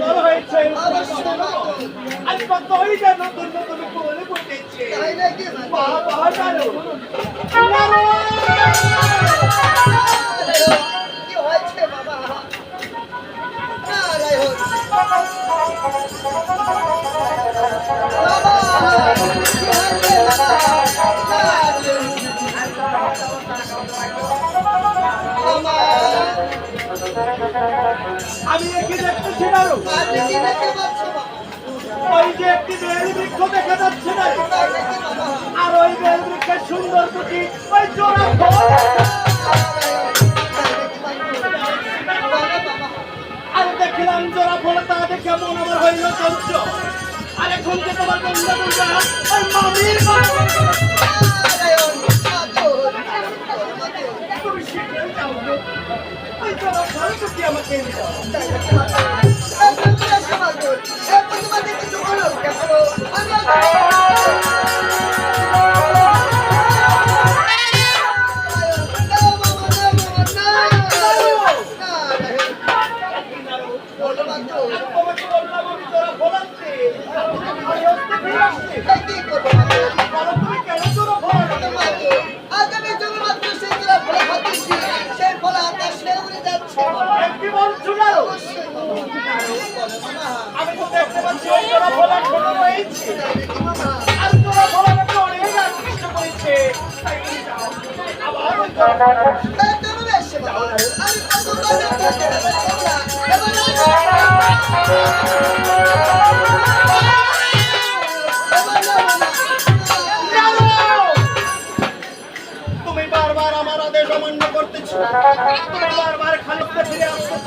বড় হয়েছে। আজ কত হয়ে যায় নতুন নতুন বলে বসেছে বাবা জানো আমি ওই যে একটি আর ওই বেল সুন্দর ওই জোড়া আর দেখলাম জোড়া ফল, তা দেখে মন হইল চঞ্চ আর এখন যে তোমার বন্ধু বন্ধু ওই মামির ফল আমাকে দাও। আমি তো দেখতে তুমি তুমি বারবার আমার আদেশ অমান্য করতেছ তুমি বারবার খালিদকে ফিরে আসতেছ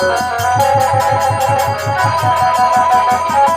Thank you.